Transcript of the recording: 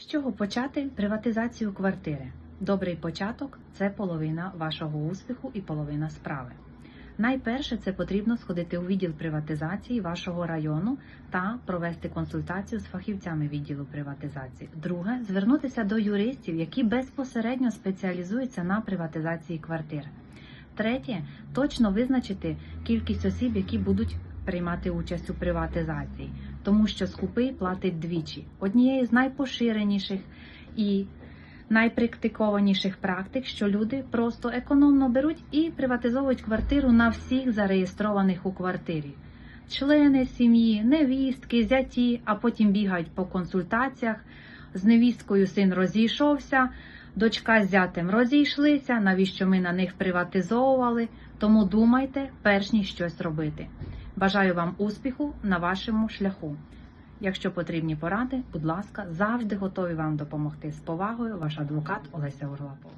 З чого почати приватизацію квартири? Добрий початок це половина вашого успіху і половина справи. Найперше це потрібно сходити у відділ приватизації вашого району та провести консультацію з фахівцями відділу приватизації. Друге звернутися до юристів, які безпосередньо спеціалізуються на приватизації квартир. Третє точно визначити кількість осіб, які будуть приймати участь у приватизації, тому що скупий платить двічі. Однією з найпоширеніших і найпрактикованіших практик, що люди просто економно беруть і приватизовують квартиру на всіх зареєстрованих у квартирі. Члени сім'ї, невістки, зяті, а потім бігають по консультаціях. З невісткою син розійшовся, дочка з зятем розійшлися, навіщо ми на них приватизовували. Тому думайте, перш ніж щось робити. Бажаю вам успіху на вашому шляху. Якщо потрібні поради, будь ласка, завжди готові вам допомогти. З повагою, ваш адвокат Олеся Орлапова.